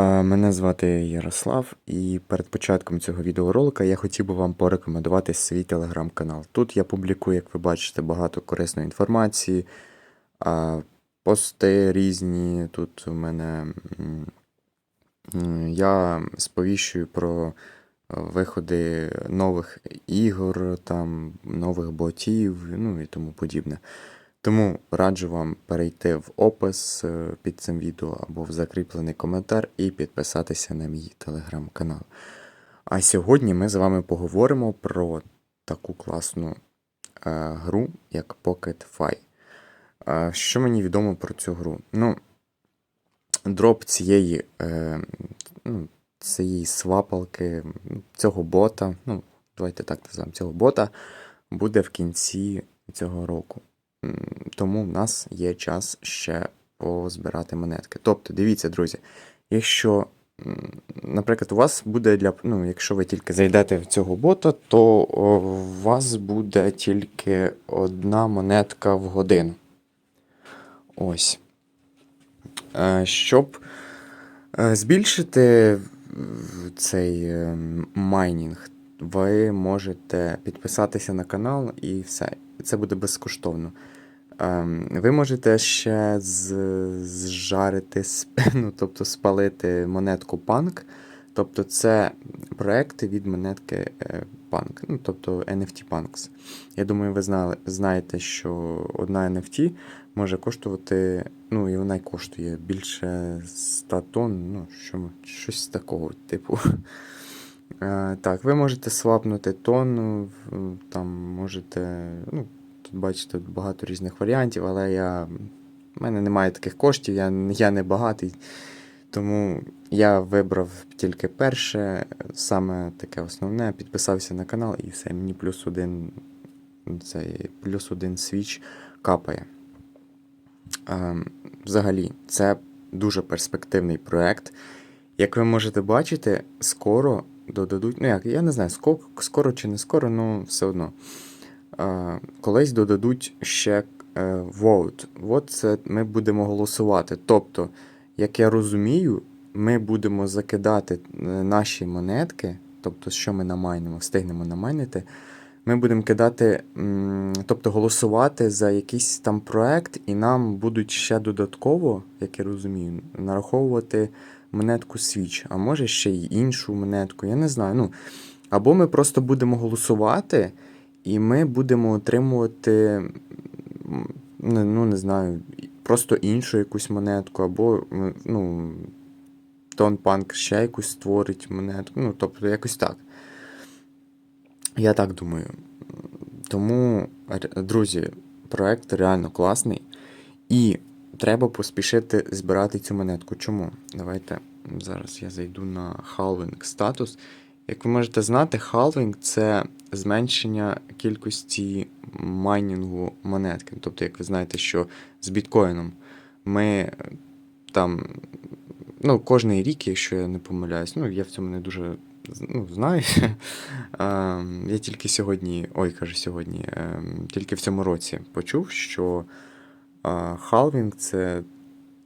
Мене звати Ярослав, і перед початком цього відеоролика я хотів би вам порекомендувати свій телеграм-канал. Тут я публікую, як ви бачите, багато корисної інформації, пости різні. Тут у мене я сповіщую про е, виходи нових ігор, там, нових ботів, ну і тому подібне. Тому раджу вам перейти в опис е, під цим відео або в закріплений коментар і підписатися на мій телеграм-канал. А сьогодні ми з вами поговоримо про таку класну е, гру, як Pocket Fi. Що мені відомо про цю гру? Ну, дроп цієї, е, ну, цієї свапалки, цього бота, ну, давайте так називаємо, цього бота буде в кінці цього року. Тому в нас є час ще позбирати монетки. Тобто, дивіться, друзі, якщо, наприклад, у вас буде для. Ну, якщо ви тільки зайдете в цього бота, то у вас буде тільки одна монетка в годину. Ось. Е, Щоб е, збільшити цей е, майнінг, ви можете підписатися на канал і все. Це буде безкоштовно. Ем, Ви можете ще зжарити, ну, тобто спалити монетку Punk. Тобто це проекти від монетки е, Punk, ну, тобто NFT Punks. Я думаю, ви знали, знаєте, що одна NFT може коштувати, ну і вона й коштує більше 100 тонн, ну, що, щось такого, типу. Е, Так, ви можете свапнути тонну, там можете. Ну, тут бачите багато різних варіантів, але я. в мене немає таких коштів, я, я не багатий. Тому я вибрав тільки перше, саме таке основне, підписався на канал і все, мені плюс один цей плюс один свіч капає. Ем, Взагалі, це дуже перспективний проект. Як ви можете бачити, скоро додадуть. Ну як, я не знаю, скоро, чи не скоро, ну все одно. Колись додадуть ще е, vote. От це ми будемо голосувати. Тобто, як я розумію, ми будемо закидати е, наші монетки, тобто, що ми намайнимо, встигнемо намайнити. Ми будемо кидати, тобто голосувати за якийсь там проект, і нам будуть ще додатково, як я розумію, нараховувати монетку Switch, а може ще й іншу монетку, я не знаю. Ну, або ми просто будемо голосувати, і ми будемо отримувати, ну, не знаю, просто іншу якусь монетку, або ну, Тонпанк ще якусь створить монетку. Ну, тобто якось так. Я так думаю. Тому, друзі, проект реально класний. І треба поспішити збирати цю монетку. Чому? Давайте зараз я зайду на халвинг статус. Як ви можете знати, халвинг це зменшення кількості майнінгу монетки. Тобто, як ви знаєте, що з біткоїном ми е, там, ну, кожний рік, якщо я не помиляюсь, ну, я в цьому не дуже ну, знаю. Ем, Я тільки сьогодні, ой, кажу сьогодні, ем, тільки в цьому році почув, що халвінг це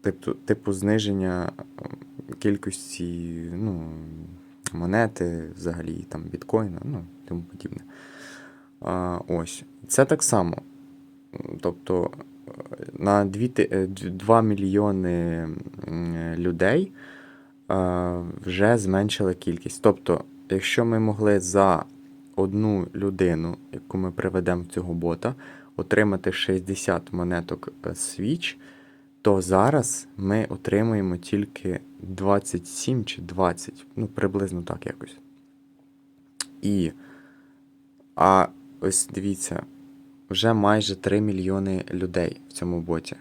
типу, типу зниження ем, кількості ну, монети, взагалі там біткоїна, ну, тому подібне. А, ось. Це так само. Тобто е, на 2, 2 мільйони людей е, вже зменшили кількість. Тобто, якщо ми могли за одну людину, яку ми приведемо в цього бота, отримати 60 монеток е, Switch, то зараз ми отримуємо тільки 27 чи 20, ну приблизно так якось. І. А ось дивіться, вже майже 3 мільйони людей в цьому боті.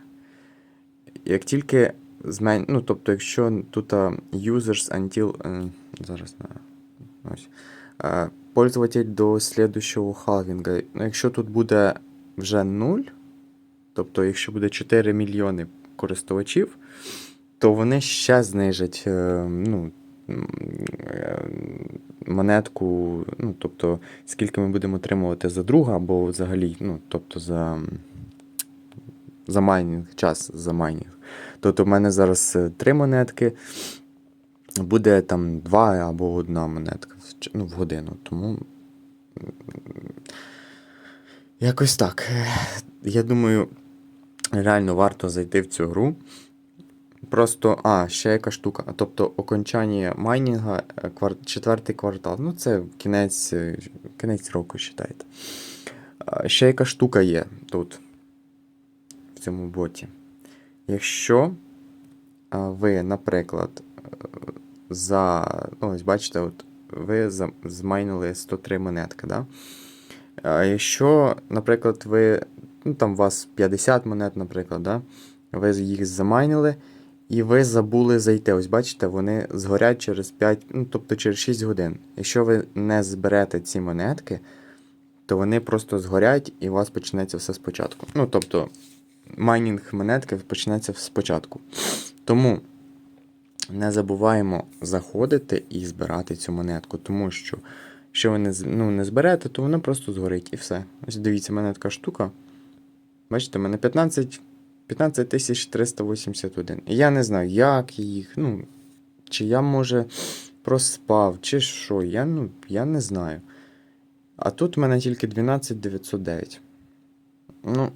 Як тільки змен... ну, тобто, якщо тут users until. е, зараз на. Ось. Е, пользователь до слідущого халвінга. Ну, якщо тут буде вже 0, тобто, якщо буде 4 мільйони користувачів, то вони ще знижать е, ну, е, монетку, ну, тобто, скільки ми будемо отримувати за друга, або взагалі, ну, тобто за, за майнінг, час за майнінг. Тобто, в мене зараз е, три монетки. буде там два або одна монетка ну, в годину. Тому якось так. Я думаю, реально варто зайти в цю гру. Просто, а, ще яка штука. Тобто окончання майнінга, е, четвертий квартал. Ну, це кінець, е, кінець року, вважайте. Ще яка штука є тут, в цьому боті. Якщо ви, наприклад, е, за. Ну, ось бачите, от ви за- змайнили 103 монетки, да? А якщо, наприклад, ви. Ну, там у вас 50 монет, наприклад, да? ви їх замайнили, і ви забули зайти. Ось бачите, вони згорять через 5, ну, тобто через 6 годин. Якщо ви не зберете ці монетки, то вони просто згорять і у вас почнеться все спочатку. Ну, тобто, майнінг монетки почнеться спочатку. Тому не забуваємо заходити і збирати цю монетку, тому що якщо ви не, ну, не зберете, то вона просто згорить і все. Ось дивіться, в мене така штука. Бачите, в мене 15, 15 381. І я не знаю, як їх, ну, чи я, може, проспав, чи що. Я, ну, я не знаю. А тут в мене тільки 12 909. Ну,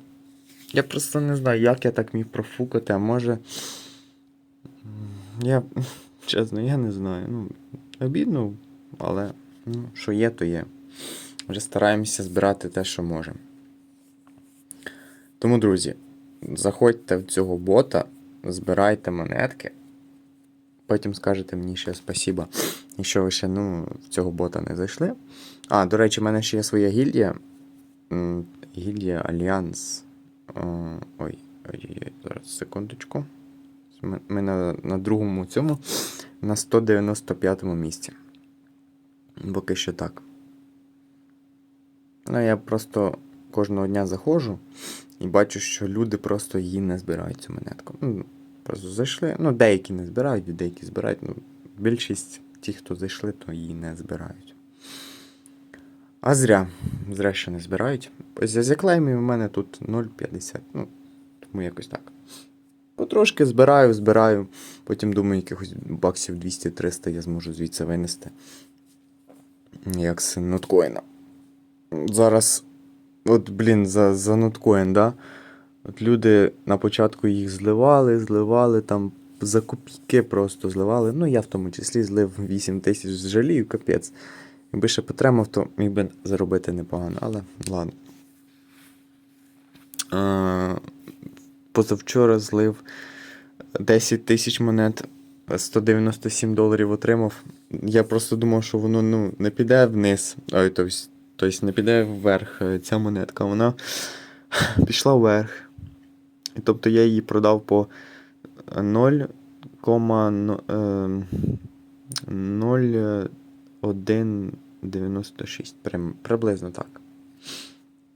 я просто не знаю, як я так міг профукати, а може. Я. Чесно, я не знаю. Ну, обідно, але ну, що є, то є. Вже стараємося збирати те, що можемо. Тому, друзі, заходьте в цього бота, збирайте монетки. Потім скажете мені ще спасіба, якщо ви ще ну, в цього бота не зайшли. А, до речі, в мене ще є своя гільдія. Гільдія Альянс. Ой, ой, ой, зараз секундочку. Ми на, на другому цьому на 195 місці. Поки що так. Ну, я просто кожного дня заходжу і бачу, що люди просто її не збирають цю монетку. Ну, просто зайшли. Ну, деякі не збирають, деякі збирають. Ну, більшість ті, хто зайшли, то її не збирають. А зря. Зря, що не збирають. За клеймів у мене тут 0,50. Ну, тому якось так. Потрошки збираю, збираю. Потім думаю, якихось баксів 200-300 я зможу звідси винести. Як з ноткоїна. Зараз. От, блін, за, за ноткоін, да? От люди на початку їх зливали, зливали, там за копійки просто зливали. Ну, я в тому числі злив 8 тисяч жалію, капець. Якби ще потримав, то міг би заробити непогано, але ладно. А, позавчора злив 10 тисяч монет, 197 доларів отримав. Я просто думав, що воно ну, не піде вниз, ой, тобто, тобто не піде вверх е, ця монетка. Вона пішла вверх. Тобто я її продав по 0,0196. Прим- Приблизно так.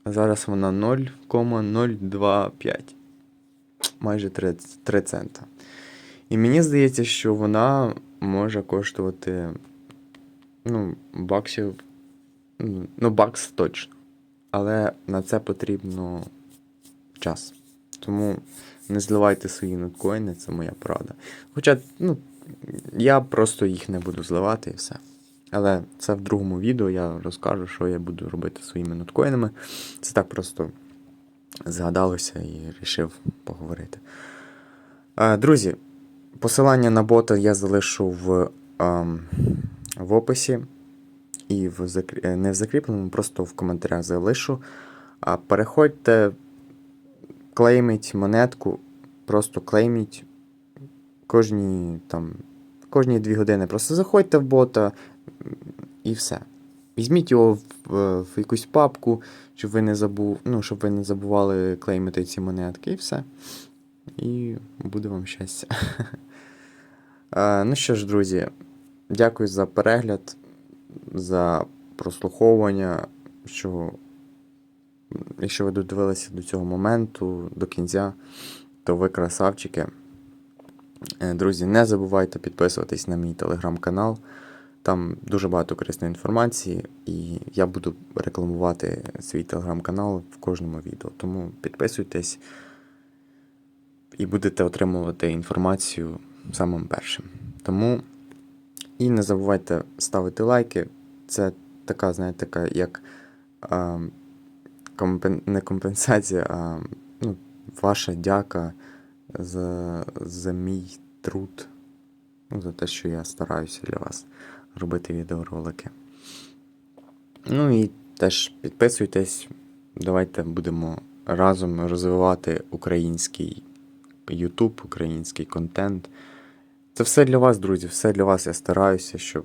Зараз вона 0,025. Майже 3, 3 цента. І мені здається, що вона може коштувати. Ну, баксів. ну, бакс точно. Але на це потрібно час. Тому не зливайте свої ноткоїни, це моя порада. Хоча, ну, я просто їх не буду зливати і все. Але це в другому відео я розкажу, що я буду робити своїми ноткоїнами. Це так просто згадалося і вирішив поговорити. Е, Друзі, посилання на бота я залишу в, ем, в описі і в закрі... е, в закріпленому, просто в коментарях залишу. А переходьте, клейміть монетку, просто клейміть кожні там, кожні дві години. Просто заходьте в бота і все. Візьміть його в, е, в якусь папку, щоб ви не забув, ну, щоб ви не забували клеймити ці монетки, і все. І буде вам щастя. Ну що ж, друзі, дякую за перегляд, за прослуховування. Що, якщо ви додивилися до цього моменту, до кінця, то ви красавчики. Е, Друзі, не забувайте підписуватись на мій телеграм-канал. Там дуже багато корисної інформації, і я буду рекламувати свій телеграм-канал в кожному відео. Тому підписуйтесь і будете отримувати інформацію самим першим. Тому І не забувайте ставити лайки. Це така, знаєте, така як а, компен... не компенсація, а ну, ваша дяка за, за мій труд. Ну, за те, що я стараюся для вас робити відеоролики. Ну і теж підписуйтесь. Давайте будемо разом розвивати український YouTube, український контент. Це все для вас, друзі, все для вас. Я стараюся, щоб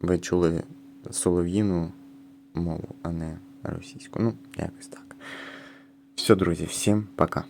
ви чули солов'їну мову, а не російську. Ну, якось так. Все, друзі, всім пока.